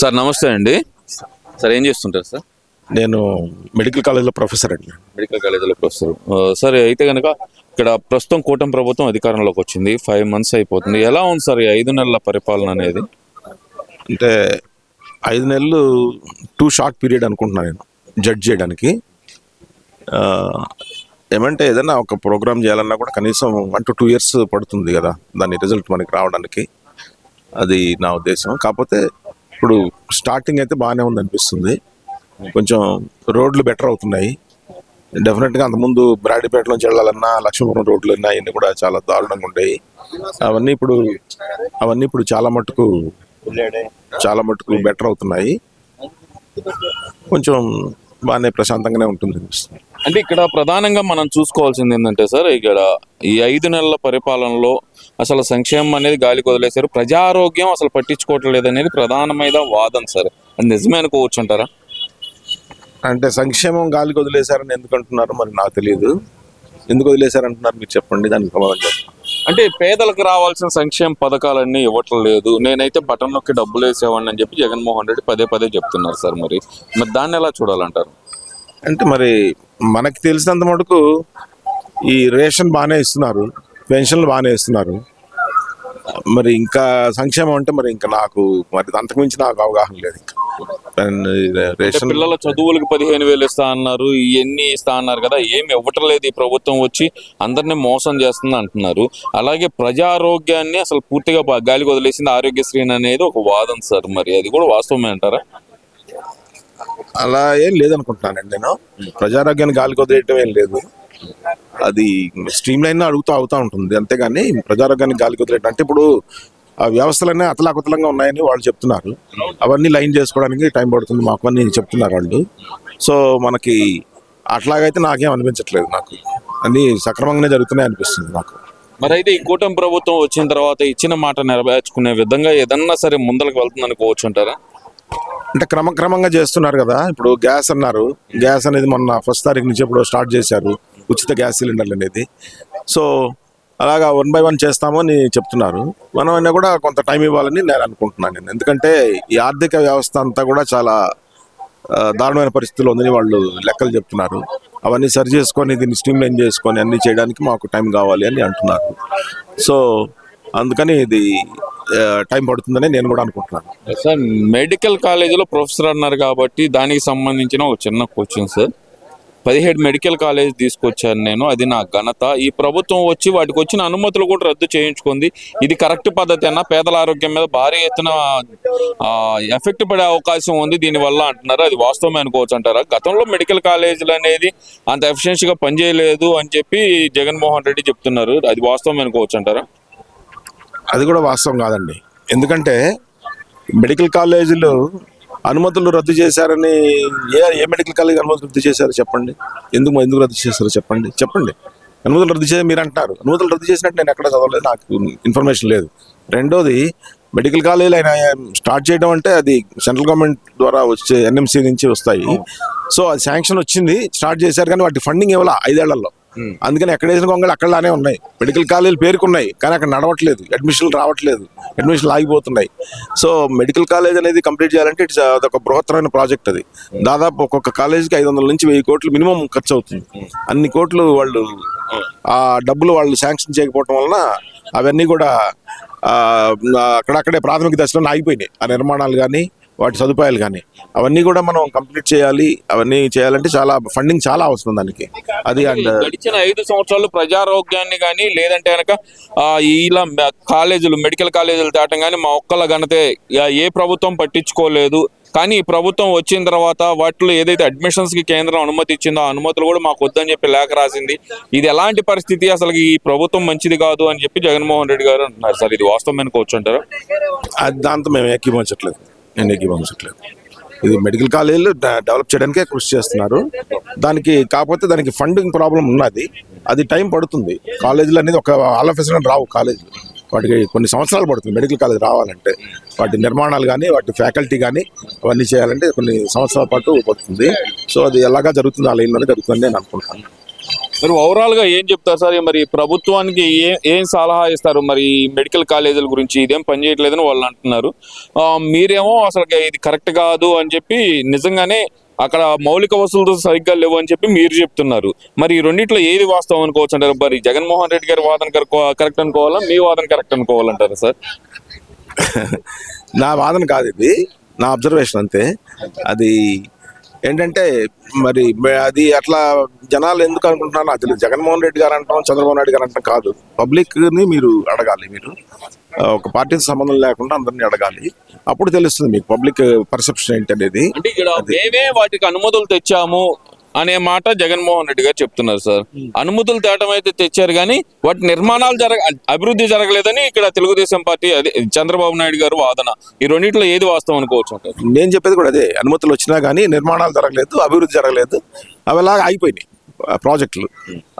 Sir నమస్తే అండి. Sir ఏం చేస్తుంటారు సార్? నేను మెడికల్ కాలేజ్లో ప్రొఫెసర్ అండి. మెడికల్ కాలేజీలో ప్రొఫెసర్. సార్ అయితే కనుక ఇక్కడ ప్రస్తుతం కూటమి ప్రభుత్వం అధికారంలోకి వచ్చింది. ఫైవ్ మంత్స్ అయిపోతుంది. ఎలా ఉంది సార్ ఈ ఐదు నెలల పరిపాలన అనేది? అంటే ఐదు నెలలు టూ షార్ట్ పీరియడ్ అనుకుంటున్నాను నేను జడ్జ్ చేయడానికి. ఏమంటే ఏదైనా ఒక ప్రోగ్రామ్ చేయాలన్నా కూడా కనీసం వన్ టు టూ ఇయర్స్ పడుతుంది కదా దాని రిజల్ట్ మనకి రావడానికి. అది నా ఉద్దేశం. కాకపోతే ఇప్పుడు స్టార్టింగ్ అయితే బాగానే ఉంది అనిపిస్తుంది కొంచెం రోడ్లు బెటర్ అవుతున్నాయి. డెఫినెట్గా అంతకుముందు బ్రాడీపేటలోంచి వెళ్ళాలన్నా లక్ష్మీపురం రోడ్లు అన్నా అవన్నీ కూడా చాలా దారుణంగా ఉండేవి. అవన్నీ ఇప్పుడు అవన్నీ ఇప్పుడు చాలా మటుకు చాలా మటుకు బెటర్ అవుతున్నాయి. కొంచెం బాగానే ప్రశాంతంగానే ఉంటుంది. అనిపిస్తుంది అంటే ఇక్కడ ప్రధానంగా మనం చూసుకోవాల్సింది ఏంటంటే సార్ ఇక్కడ ఈ ఐదు నెలల పరిపాలనలో అసలు సంక్షేమం అనేది గాలికి వదిలేశారు. ప్రజారోగ్యం అసలు పట్టించుకోవట్లేదు అనేది ప్రధానమైన వాదన సార్. అది నిజమే అనుకోవచ్చు అంటారా అంటే సంక్షేమం గాలికి వదిలేశారని ఎందుకు అంటున్నారు మరి నాకు తెలియదు ఎందుకు వదిలేశారంటున్నారు మీరు చెప్పండి దానికి సమాధానం చెప్పండి. అంటే పేదలకు రావాల్సిన సంక్షేమ పథకాలన్నీ ఇవ్వటం లేదు. నేనైతే బటన్ నొక్కి డబ్బులు వేసేవాడిని అని చెప్పి జగన్మోహన్ రెడ్డి పదే పదే చెప్తున్నారు సార్ మరి. మరి దాన్ని ఎలా చూడాలంటారు? అంటే మరి మనకి తెలిసినంత మటుకు ఈ రేషన్ బాగానే ఇస్తున్నారు. పెన్షన్లు బాగానే ఇస్తున్నారు మరి ఇంకా సంక్షేమం అంటే మరి ఇంకా నాకు మరి అంతకుమించి నాకు అవగాహన లేదు ఇంకా. రేషన్ పిల్లల చదువులకు పదిహేను వేలు ఇస్తా అన్నారు ఇవన్నీ ఇస్తా అన్నారు కదా ఏమి ఇవ్వటం లేదు ఈ ప్రభుత్వం వచ్చి అందరినీ మోసం చేస్తుంది అంటున్నారు. అలాగే ప్రజారోగ్యాన్ని అసలు పూర్తిగా గాలికి వదిలేసింది ఆరోగ్యశ్రీ అనేది ఒక వాదన సార్ మరి అది కూడా వాస్తవమే అంటారా? అలా ఏం లేదనుకుంటున్నానండి నేను. ప్రజారోగ్యాన్ని గాలికి వదిలేయటం ఏం లేదు. అది స్ట్రీమ్ లైన్ అడుగుతూ అవుతూ ఉంటుంది. అంతేగాని ప్రజారోగ్యాన్ని గాలికి వదిలేయటం అంటే ఇప్పుడు ఆ వ్యవస్థలన్నీ అతలాకుతలంగా ఉన్నాయని వాళ్ళు చెప్తున్నారు. అవన్నీ లైన్ చేసుకోవడానికి టైం పడుతుంది మాకు అని చెప్తున్నారు వాళ్ళు. సో మనకి అట్లాగైతే నాకేం అనిపించట్లేదు నాకు. అన్నీ సక్రమంగానే జరుగుతున్నాయి అనిపిస్తుంది నాకు. మరి అయితే ఈ కూటమి ప్రభుత్వం వచ్చిన తర్వాత ఇచ్చిన మాట నెరవేర్చుకునే విధంగా ఏదన్నా సరే ముందరకు వెళ్తుంది అనుకోవచ్చు అంటారా? అంటే క్రమక్రమంగా చేస్తున్నారు కదా. ఇప్పుడు గ్యాస్ అన్నారు. గ్యాస్ అనేది మొన్న ఫస్ట్ తారీఖు నుంచి ఇప్పుడు స్టార్ట్ చేశారు. ఉచిత గ్యాస్ సిలిండర్లు అనేది. సో అలాగా వన్ బై వన్ చేస్తామని చెప్తున్నారు. మనం అయినా కూడా కొంత టైం ఇవ్వాలని నేను అనుకుంటున్నాను నేను. ఎందుకంటే ఈ ఆర్థిక వ్యవస్థ అంతా కూడా చాలా దారుణమైన పరిస్థితుల్లో ఉందని వాళ్ళు లెక్కలు చెప్తున్నారు. అవన్నీ సరి చేసుకొని దీన్ని స్ట్రీమ్లైన్ చేసుకొని అన్ని చేయడానికి మాకు టైం కావాలి అని అంటున్నారు. సో అందుకని ఇది టైం పడుతుందని నేను కూడా అనుకుంటున్నాను. సార్ మెడికల్ కాలేజీలో ప్రొఫెసర్ అన్నారు కాబట్టి దానికి సంబంధించిన ఒక చిన్న క్వశ్చన్ సార్. పదిహేడు మెడికల్ కాలేజ్ తీసుకొచ్చాను నేను అది నా ఘనత. ఈ ప్రభుత్వం వచ్చి వాటికి వచ్చిన అనుమతులు కూడా రద్దు చేయించుకుంది. ఇది కరెక్ట్ పద్ధతి అన్న పేదల ఆరోగ్యం మీద భారీ ఎత్తున ఎఫెక్ట్ పడే అవకాశం ఉంది. దీనివల్ల అంటున్నారు. అది వాస్తవమే అనుకోవచ్చు అంటారా? గతంలో మెడికల్ కాలేజీలు అనేది అంత ఎఫిషియన్సీగా పనిచేయలేదు అని చెప్పి జగన్మోహన్ రెడ్డి చెప్తున్నారు. అది వాస్తవమే అనుకోవచ్చు అంటారా? అది కూడా వాస్తవం కాదండి. ఎందుకంటే మెడికల్ కాలేజీలు అనుమతులు రద్దు చేశారని ఏ ఏ మెడికల్ కాలేజ్ అనుమతులు రద్దు చేశారో చెప్పండి? ఎందుకు ఎందుకు రద్దు చేశారో చెప్పండి. చెప్పండి. అనుమతులు రద్దు చేసి మీరు అంటారు అనుమతులు రద్దు చేసినట్టు నేను ఎక్కడ చదవలేదు నాకు ఇన్ఫర్మేషన్ లేదు. రెండోది మెడికల్ కాలేజీలు ఆయన స్టార్ట్ చేయడం అంటే అది సెంట్రల్ గవర్నమెంట్ ద్వారా వచ్చే ఎన్ఎంసీ నుంచి వస్తాయి. సో అది శాంక్షన్ వచ్చింది స్టార్ట్ చేశారు కానీ వాటి ఫండింగ్ ఇవ్వాల ఐదేళ్ళలో? అందుకని ఎక్కడ వేసిన గొంగళి అక్కడలానే ఉన్నాయి. మెడికల్ కాలేజీలు పేరుకున్నాయి కానీ అక్కడ నడవట్లేదు. అడ్మిషన్లు రావట్లేదు. అడ్మిషన్లు ఆగిపోతున్నాయి. సో మెడికల్ కాలేజ్ అనేది కంప్లీట్ చేయాలంటే ఇట్స్ అదొక బృహత్తరమైన ప్రాజెక్ట్ అది. దాదాపు ఒక్కొక్క కాలేజీకి ఐదు వందల నుంచి వెయ్యి కోట్లు మినిమం ఖర్చు అవుతుంది. అన్ని కోట్లు వాళ్ళు ఆ డబ్బులు వాళ్ళు శాంక్షన్ చేయకపోవడం వలన అవన్నీ కూడా అక్కడక్కడే ప్రాథమిక దశలో ఆగిపోయినాయి. ఆ నిర్మాణాలు కానీ వాటి సదుపాయాలు కానీ. అవన్నీ కూడా మనం కంప్లీట్ చేయాలి. అవన్నీ చేయాలంటే చాలా ఫండింగ్ చాలా అవసరం దానికి. అది అండ్ గడిచిన ఐదు సంవత్సరాలు ప్రజారోగ్యాన్ని కానీ లేదంటే కనుక ఇలా కాలేజీలు మెడికల్ కాలేజీలు దాటం కానీ మా ఒక్కల ఘనతే ఏ ప్రభుత్వం పట్టించుకోలేదు. కానీ ఈ ప్రభుత్వం వచ్చిన తర్వాత వాటిలో ఏదైతే అడ్మిషన్స్కి కేంద్రం అనుమతి ఇచ్చిందో ఆ అనుమతులు కూడా మాకు వద్దని చెప్పి లేఖ రాసింది. ఇది ఎలాంటి పరిస్థితి? అసలు ఈ ప్రభుత్వం మంచిది కాదు అని చెప్పి జగన్మోహన్ రెడ్డి గారు అంటున్నారు. సార్ ఇది వాస్తవం అనుకోవచ్చు అంటారా? అది దాంతో మేము ఏకీభవించట్లేదు. నేను ఏకీభవించట్లేదు ఇది మెడికల్ కాలేజీలు డెవలప్ చేయడానికే కృషి చేస్తున్నారు. దానికి కాకపోతే దానికి ఫండింగ్ ప్రాబ్లం ఉన్నది. అది టైం పడుతుంది. కాలేజీలు అనేది ఒక ఆల్ ఆఫ్ రావు కాలేజీలు వాటికి కొన్ని సంవత్సరాలు పడుతుంది. మెడికల్ కాలేజ్ రావాలంటే వాటి నిర్మాణాలు కానీ వాటి ఫ్యాకల్టీ కానీ అవన్నీ చేయాలంటే కొన్ని సంవత్సరాల పాటు పడుతుంది. సో అది ఎలాగా జరుగుతుంది ఆ లైన్లోనే జరుగుతుంది నేను అనుకుంటాను మీరు ఓవరాల్గా ఏం చెప్తారు సార్? మరి ప్రభుత్వానికి ఏ ఏం సలహా ఇస్తారు? మరి మెడికల్ కాలేజీల గురించి ఇదేం పని చేయట్లేదని వాళ్ళు అంటున్నారు. మీరేమో అసలు ఇది కరెక్ట్ కాదు అని చెప్పి నిజంగానే అక్కడ మౌలిక వసతులు సరిగ్గా లేవు అని చెప్పి మీరు చెప్తున్నారు. మరి ఈ రెండిట్లో ఏది వాస్తవం అనుకోవచ్చు అంటారు? మరి జగన్మోహన్ రెడ్డి గారి వాదన కరెక్ట్ అనుకోవాలా? మీ వాదన కరెక్ట్ అనుకోవాలంటారా సార్? నా వాదన కాదు ఇది. నా అబ్జర్వేషన్ అంతే. అది ఏంటంటే మరి అది అట్లా జనాలు ఎందుకు అనుకుంటున్నారో నాకు తెలియదు జగన్మోహన్ రెడ్డి గారు అంటాం చంద్రబాబు నాయుడు గారు అంటాం కాదు. పబ్లిక్ని మీరు అడగాలి మీరు. ఒక పార్టీతో సంబంధం లేకుండా అందరినీ అడగాలి. అప్పుడు తెలుస్తుంది మీకు పబ్లిక్ పర్సెప్షన్ ఏంటి అనేది అంటే ఇక్కడ మేమే వాటికి అనుమతులు తెచ్చాము. అనే మాట జగన్మోహన్ రెడ్డి గారు చెప్తున్నారు సార్. అనుమతులు తేటం అయితే తెచ్చారు కానీ వాటి నిర్మాణాలు జరగ అభివృద్ధి జరగలేదని ఇక్కడ తెలుగుదేశం పార్టీ అదే చంద్రబాబు నాయుడు గారు వాదన. ఈ రెండిట్లో ఏది వాస్తవం అనుకోవచ్చు నేను చెప్పేది కూడా అదే. అనుమతులు వచ్చినా కానీ నిర్మాణాలు జరగలేదు అభివృద్ధి జరగలేదు. అవి అలాగా అయిపోయినాయి ప్రాజెక్టులు.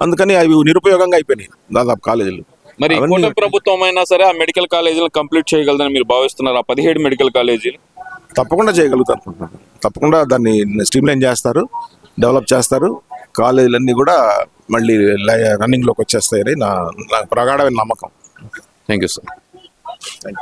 అందుకని అవి నిరుపయోగంగా అయిపోయినాయి దాదాపు కాలేజీలు. మరి కూటమి ప్రభుత్వం అయినా సరే ఆ మెడికల్ కాలేజీలు కంప్లీట్ చేయగలదని మీరు భావిస్తున్నారు ఆ పదిహేడు మెడికల్ కాలేజీలు? తప్పకుండా చేయగలుగుతారు తప్పకుండా దాన్ని స్ట్రీమ్లైన్ చేస్తారు. డెవలప్ చేస్తారు. కాలేజీలన్నీ కూడా మళ్ళీ రన్నింగ్లోకి వచ్చేస్తాయని నా నా ప్రగాఢమైన నమ్మకం. Thank you sir. Thank you